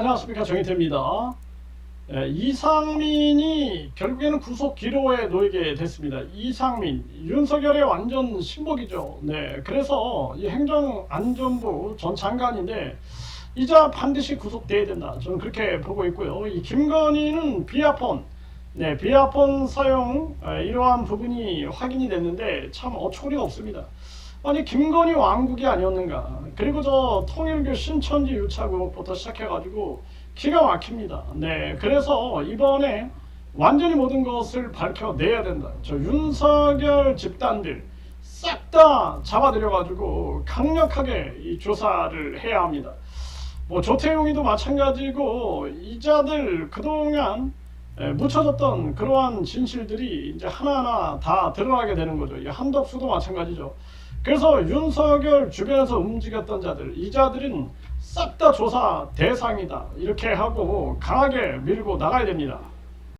안녕하십니까 정희태입니다. 예, 이상민이 결국에는 구속 기로에 놓이게 됐습니다. 이상민, 윤석열의 완전 신복이죠. 네, 그래서 이 행정안전부 전 장관인데 이자 반드시 구속돼야 된다. 저는 그렇게 보고 있고요. 이 김건희는 비아폰, 네, 비아폰 사용 에, 이러한 부분이 확인이 됐는데 참 어처구니가 없습니다. 아니 김건희 왕국이 아니었는가 그리고 저 통일교 신천지 유착국부터 시작해가지고 기가 막힙니다. 네 그래서 이번에 완전히 모든 것을 밝혀내야 된다. 저 윤석열 집단들 싹 다 잡아들여가지고 강력하게 이 조사를 해야 합니다. 뭐 조태용이도 마찬가지고 이자들 그동안 에, 묻혀졌던 그러한 진실들이 이제 하나하나 다 드러나게 되는 거죠. 이 한덕수도 마찬가지죠 그래서 윤석열 주변에서 움직였던 자들, 이 자들은 싹 다 조사 대상이다. 이렇게 하고 강하게 밀고 나가야 됩니다.